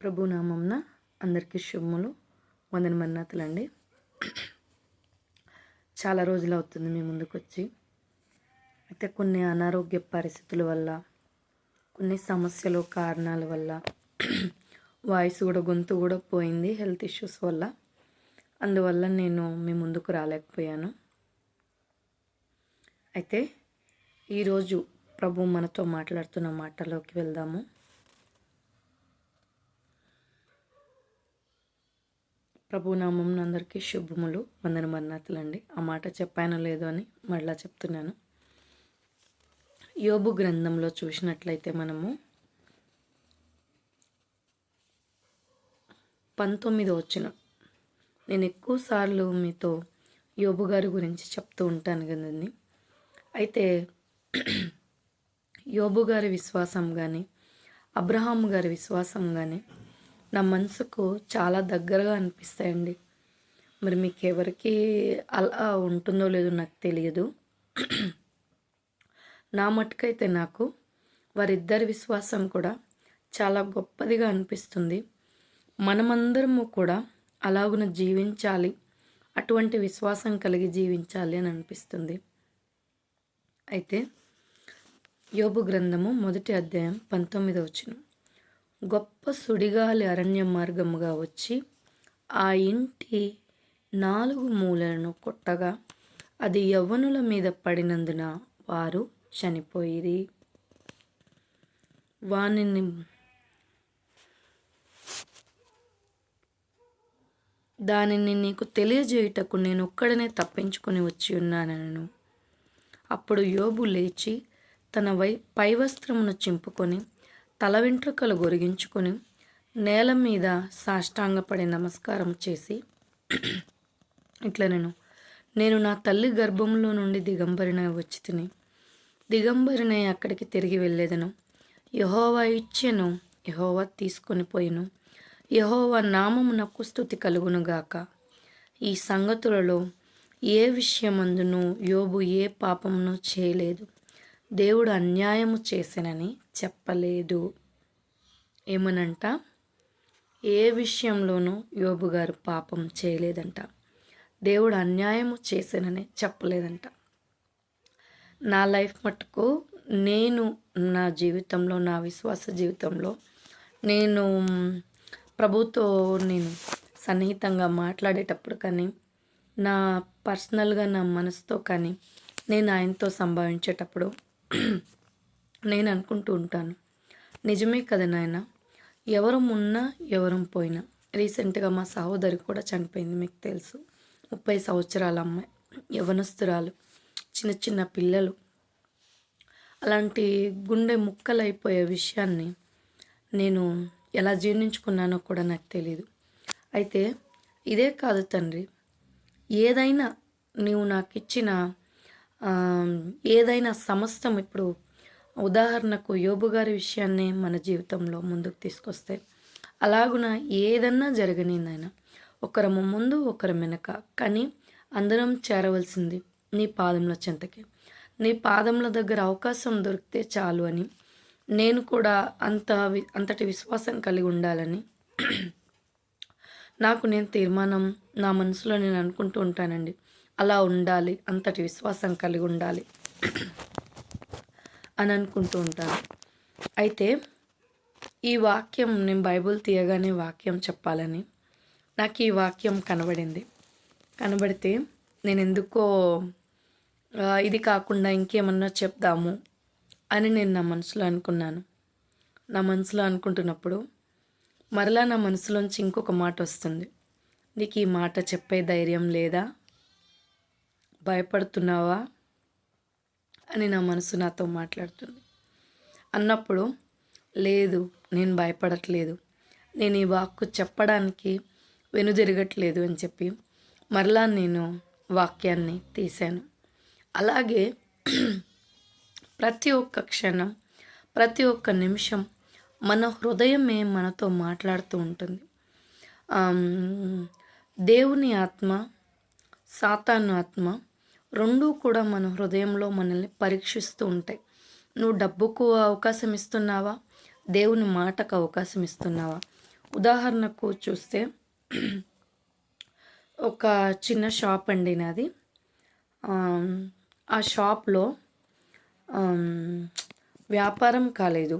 ప్రభు నామంన అందరికీ శుభములు వందన అండి చాలా రోజులు అవుతుంది మీ ముందుకు వచ్చి అయితే కొన్ని అనారోగ్య పరిస్థితుల వల్ల కొన్ని సమస్యలు కారణాల వల్ల వాయిస్ కూడా గొంతు కూడా పోయింది హెల్త్ ఇష్యూస్ వల్ల. అందువల్ల నేను మీ ముందుకు రాలేకపోయాను. అయితే ఈరోజు ప్రభు మనతో మాట్లాడుతున్న మాటలోకి వెళ్దాము. ప్రభునామం అందరికీ శుభములు వందన మన్నాతులండి ఆ మాట చెప్పానో లేదో అని మళ్ళా చెప్తున్నాను. యోబు గ్రంథంలో చూసినట్లయితే మనము పంతొమ్మిది వచ్చిన నేను ఎక్కువసార్లు మీతో యోబు గారి గురించి చెప్తూ ఉంటాను కదండి. అయితే యోబు గారి విశ్వాసం కానీ అబ్రహాం గారి విశ్వాసం కానీ నా మనసుకు చాలా దగ్గరగా అనిపిస్తాయండి. మరి మీకు ఎవరికి అలా ఉంటుందో లేదో నాకు తెలియదు. నా మటుకైతే నాకు వారిద్దరి విశ్వాసం కూడా చాలా గొప్పదిగా అనిపిస్తుంది. మనమందరము కూడా అలాగున జీవించాలి అటువంటి విశ్వాసం కలిగి జీవించాలి అని అనిపిస్తుంది. అయితే యోబు గ్రంథము మొదటి అధ్యాయం పంతొమ్మిది వచ్చిన గొప్ప సుడిగాలి అరణ్య మార్గముగా వచ్చి ఆ ఇంటి నాలుగు మూలలను కొట్టగా అది యవ్వనుల మీద పడినందున వారు చనిపోయిరి. వానిని దానిని నీకు తెలియజేయుటకు నేను ఒక్కడనే తప్పించుకొని వచ్చి ఉన్నానను అప్పుడు యోబు లేచి తన వై పై వస్త్రమును చింపుకొని తల వెంట్రుకలు గొరిగించుకొని నేల మీద సాష్టాంగపడి నమస్కారం చేసి ఇట్లా నేను నేను నా తల్లి గర్భంలో నుండి దిగంబరిన వచ్చి తిని దిగంబరినై అక్కడికి తిరిగి వెళ్ళేదను. యహోవా ఇచ్చెను యహోవా తీసుకొని పోయిను. యహోవా నామమునకు స్థుతి కలుగునుగాక ఈ సంగతులలో ఏ విషయమందును యోబు ఏ పాపమును చేయలేదు. దేవుడు అన్యాయము చేసినని చెప్పలేదు. ఏమనంట? ఏ విషయంలోనూ యోబు గారు పాపం చేయలేదంట. దేవుడు అన్యాయము చేశానని చెప్పలేదంట. నా లైఫ్ మట్టుకు నేను నా జీవితంలో నా విశ్వాస జీవితంలో నేను ప్రభుతో నేను సన్నిహితంగా మాట్లాడేటప్పుడు కానీ నా పర్సనల్గా నా మనసుతో కానీ నేను ఆయనతో సంభావించేటప్పుడు నేను అనుకుంటూ ఉంటాను. నిజమే కదా నాయన? ఎవరు ఉన్నా ఎవరం పోయినా. రీసెంట్గా మా సహోదరి కూడా చనిపోయింది మీకు తెలుసు. ముప్పై సంవత్సరాల అమ్మాయి. యవనస్తురాలు. చిన్న చిన్న పిల్లలు. అలాంటి గుండె ముక్కలైపోయే విషయాన్ని నేను ఎలా జీర్ణించుకున్నానో కూడా నాకు తెలియదు అయితే ఇదే కాదు తండ్రి. ఏదైనా నీవు నాకు ఇచ్చిన ఏదైనా సమస్తం ఇప్పుడు ఉదాహరణకు యోబు గారి విషయాన్ని మన జీవితంలో ముందుకు తీసుకొస్తే అలాగున ఏదన్నా జరగనిందైన ఒకరము ముందు ఒకరు వెనక కానీ అందరం చేరవలసింది నీ పాదంలో చెంతకి. నీ పాదముల దగ్గర అవకాశం దొరికితే చాలు అని నేను కూడా అంత అంతటి విశ్వాసం కలిగి ఉండాలని నాకు నేను తీర్మానం నా మనసులో నేను అనుకుంటూ ఉంటానండి. అలా ఉండాలి అంతటి విశ్వాసం కలిగి ఉండాలి. అని అనుకుంటూ ఉంటాను. అయితే ఈ వాక్యం నేను బైబుల్ తీయగానే వాక్యం చెప్పాలని. నాకు ఈ వాక్యం కనబడింది. కనబడితే నేను ఎందుకో ఇది కాకుండా ఇంకేమన్నా చెప్దాము అని నేను నా మనసులో అనుకున్నాను. నా మనసులో అనుకుంటున్నప్పుడు మరలా నా మనసులోంచి ఇంకొక మాట వస్తుంది. నీకు ఈ మాట చెప్పే ధైర్యం లేదా? భయపడుతున్నావా? అని నా మనసు నాతో మాట్లాడుతుంది. అన్నప్పుడు లేదు నేను భయపడట్లేదు. నేను ఈ వాక్కు చెప్పడానికి వెనుదిరగట్లేదు అని చెప్పి మరలా నేను వాక్యాన్ని తీశాను. అలాగే ప్రతి ఒక్క క్షణం ప్రతి ఒక్క నిమిషం మన హృదయమే మనతో మాట్లాడుతూ ఉంటుంది. దేవుని ఆత్మ సాతాను ఆత్మ రెండూ కూడా మన హృదయంలో మనల్ని పరీక్షిస్తూ ఉంటాయి. నువ్వు డబ్బుకు అవకాశం ఇస్తున్నావా? దేవుని మాటకు అవకాశం ఇస్తున్నావా? ఉదాహరణకు చూస్తే ఒక చిన్న షాప్ అండి నాది. ఆ షాప్లో వ్యాపారం కాలేదు.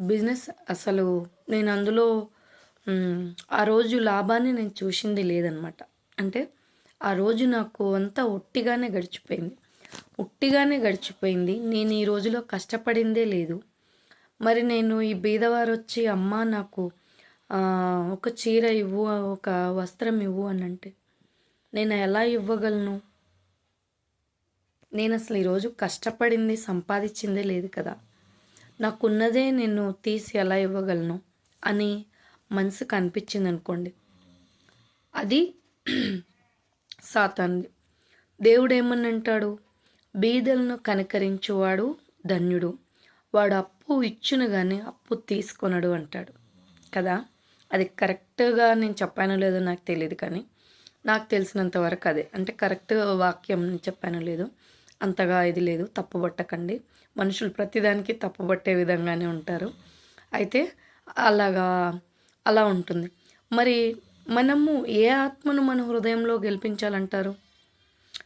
బిజినెస్ అసలు నేను అందులో ఆ రోజు లాభాన్ని నేను చూసింది లేదనమాట. అంటే ఆ రోజు నాకు అంతా ఒట్టిగానే గడిచిపోయింది. ఒట్టిగానే గడిచిపోయింది. నేను ఈ రోజులో కష్టపడిందే లేదు. మరి నేను ఈ బీదవారు వచ్చి అమ్మ నాకు ఒక చీర ఇవ్వు ఒక వస్త్రం ఇవ్వు అని అంటే నేను ఎలా ఇవ్వగలను? నేను అసలు ఈరోజు కష్టపడింది సంపాదించిందే లేదు కదా. నాకున్నదే నేను తీసి ఎలా ఇవ్వగలను? అని మనసుకు అనిపించింది అనుకోండి అది సాతాన్ది దేవుడేమని అంటాడు బీదలను కనికరించువాడు ధన్యుడు. వాడు అప్పు ఇచ్చును కానీ అప్పు తీసుకొనడు అంటాడు. కదా? అది కరెక్ట్గా నేను చెప్పానో లేదో నాకు తెలియదు కానీ నాకు తెలిసినంత వరకు అదే. అంటే కరెక్ట్ వాక్యం నేను చెప్పానో లేదు అంతగా ఇది లేదు. తప్పుపట్టకండి. మనుషులు ప్రతిదానికి తప్పుపట్టే విధంగానే ఉంటారు. అయితే అలాగా అలా ఉంటుంది. మరి మనము ఏ ఆత్మను మన హృదయంలో గెలిపించాలంటారు?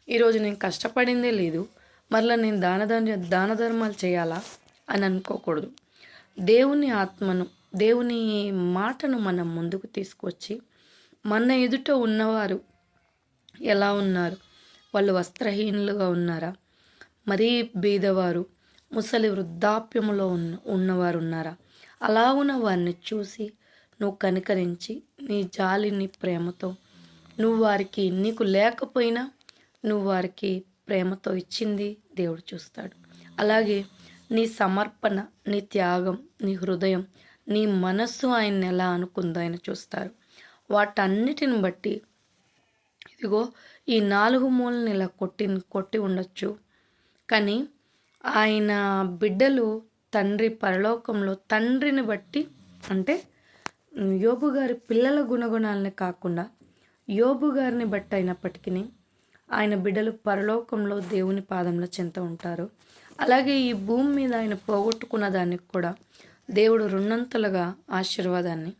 ఈరోజు నేను కష్టపడిందే లేదు మరలా నేను దాన దాన ధర్మాలు చేయాలా అని అనుకోకూడదు. దేవుని ఆత్మను దేవుని మాటను మనం ముందుకు తీసుకొచ్చి మన ఎదుట ఉన్నవారు ఎలా ఉన్నారు? వాళ్ళు వస్త్రహీనులుగా ఉన్నారా? మరీ బీదవారు ముసలి వృద్ధాప్యములో ఉన్న ఉన్నవారు ఉన్నారా? అలా ఉన్న వారిని చూసి నువ్వు కనికరించి నీ జాలి నీ ప్రేమతో. నువ్వు వారికి నీకు లేకపోయినా నువ్వు వారికి ప్రేమతో ఇచ్చింది దేవుడు చూస్తాడు. అలాగే నీ సమర్పణ నీ త్యాగం నీ హృదయం నీ మనస్సు ఆయన్ని ఎలా అనుకుందో ఆయన చూస్తారు. వాటన్నిటిని బట్టి ఇదిగో ఈ నాలుగు మూలని ఇలా కొట్టి కొట్టి ఉండొచ్చు. కానీ ఆయన బిడ్డలు తండ్రి పరలోకంలో తండ్రిని బట్టి అంటే యోబు గారి పిల్లల గుణగుణాలనే కాకుండా యోబు గారిని బట్టి అయినప్పటికీ ఆయన బిడ్డలు పరలోకంలో దేవుని పాదంలో చెంత ఉంటారు. అలాగే ఈ భూమి మీద ఆయన పోగొట్టుకున్న దానికి కూడా దేవుడు రెండంతలుగా ఆశీర్వాదాన్ని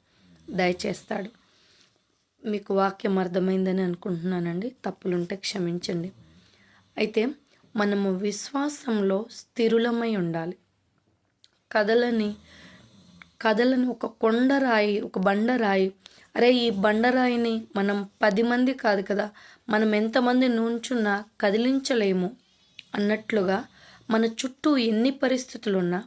దయచేస్తాడు. మీకు వాక్యం అర్థమైందని అనుకుంటున్నానండి. తప్పులుంటే క్షమించండి. అయితే మనము విశ్వాసంలో స్థిరులమై ఉండాలి. కథలని కథలను ఒక కొండరాయి ఒక బండరాయి అరే ఈ బండరాయిని మనం పది మంది కాదు కదా మనం ఎంతమంది నుంచున్నా కదిలించలేము అన్నట్లుగా మన చుట్టూ ఎన్ని పరిస్థితులున్నా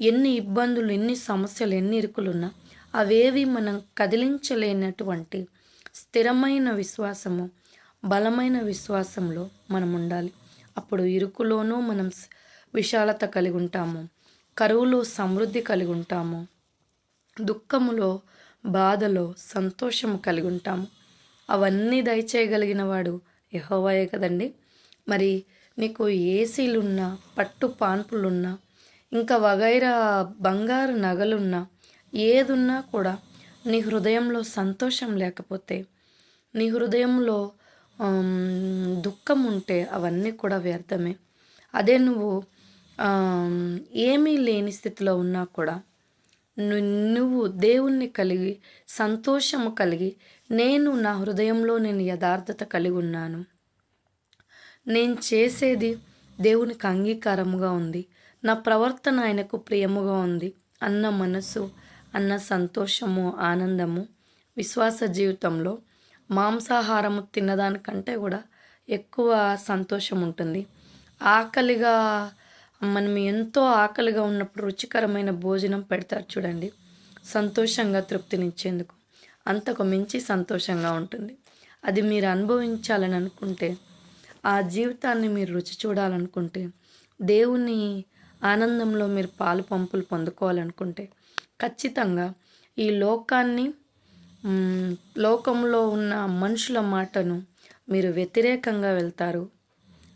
ఎన్ని ఇబ్బందులు ఎన్ని సమస్యలు ఎన్ని ఇరుకులున్నా అవేవి మనం కదిలించలేనటువంటి స్థిరమైన విశ్వాసము బలమైన విశ్వాసంలో మనం ఉండాలి. అప్పుడు ఇరుకులోనూ మనం విశాలత కలిగి ఉంటాము కరువులో సమృద్ధి కలిగి ఉంటాము. దుఃఖములో బాధలో సంతోషము కలిగి ఉంటాము అవన్నీ దయచేయగలిగిన వాడు యహోవాయే కదండి. మరి నీకు ఏసీలున్నా పట్టు పాన్పులున్నా ఇంకా వగైరా బంగారు నగలున్నా ఏదున్నా కూడా నీ హృదయంలో సంతోషం లేకపోతే నీ హృదయంలో దుఃఖం ఉంటే అవన్నీ కూడా వ్యర్థమే. అదే నువ్వు ఏమీ లేని స్థితిలో ఉన్నా కూడా నువ్వు దేవుణ్ణి కలిగి సంతోషము కలిగి నేను నా హృదయంలో నేను యథార్థత కలిగి ఉన్నాను నేను చేసేది దేవునికి అంగీకారముగా ఉంది. నా ప్రవర్తన ఆయనకు ప్రియముగా ఉంది. అన్న మనసు అన్న సంతోషము ఆనందము విశ్వాస జీవితంలో మాంసాహారము తిన్నదానికంటే కూడా ఎక్కువ సంతోషం ఉంటుంది ఆకలిగా మనం ఎంతో ఆకలిగా ఉన్నప్పుడు రుచికరమైన భోజనం పెడతారు చూడండి. సంతోషంగా తృప్తినిచ్చేందుకు. అంతకు మించి సంతోషంగా ఉంటుంది. అది మీరు అనుభవించాలని అనుకుంటే ఆ జీవితాన్ని మీరు రుచి చూడాలనుకుంటే దేవుని ఆనందంలో మీరు పాలు పంపులు పొందుకోవాలనుకుంటే ఖచ్చితంగా ఈ లోకాన్ని లోకంలో ఉన్న మనుషుల మాటను మీరు వ్యతిరేకంగా వెళ్తారు.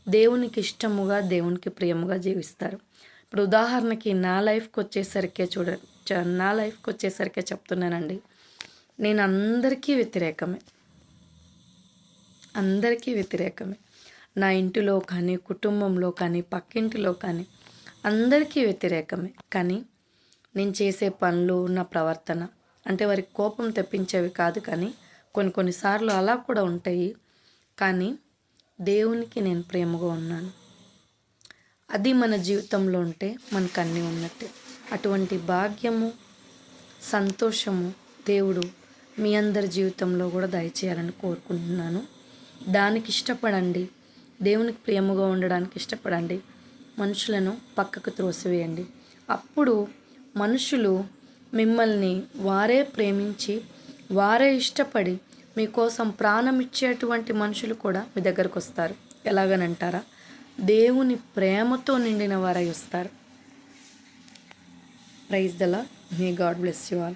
దేవునికి ఇష్టముగా దేవునికి ప్రియముగా జీవిస్తారు. ఇప్పుడు ఉదాహరణకి నా లైఫ్కి వచ్చేసరికే చూడ చ- నా లైఫ్కి వచ్చేసరికే చెప్తున్నానండి. నేను అందరికీ వ్యతిరేకమే. అందరికీ వ్యతిరేకమే. నా ఇంటిలో కానీ కుటుంబంలో కానీ పక్కింటిలో కానీ అందరికీ వ్యతిరేకమే. కానీ నేను చేసే పనులు నా ప్రవర్తన అంటే వారికి కోపం తెప్పించేవి కాదు కానీ కొన్ని కొన్నిసార్లు అలా కూడా ఉంటాయి. కానీ దేవునికి నేను ప్రేమగా ఉన్నాను. అది మన జీవితంలో ఉంటే మనకు అన్నీ ఉన్నట్టే. అటువంటి భాగ్యము సంతోషము దేవుడు మీ అందరి జీవితంలో కూడా దయచేయాలని కోరుకుంటున్నాను. దానికి ఇష్టపడండి. దేవునికి ప్రేమగా ఉండడానికి ఇష్టపడండి. మనుషులను పక్కకు త్రోసివేయండి. అప్పుడు మనుషులు మిమ్మల్ని వారే ప్రేమించి వారే ఇష్టపడి మీకోసం ప్రాణం ఇచ్చేటువంటి మనుషులు కూడా మీ దగ్గరకు వస్తారు. ఎలాగనంటారా? దేవుని ప్రేమతో నిండిన వారై వస్తారు. ప్రైజ్ దలా మీ గాడ్ బ్లెస్ యు ఆల్.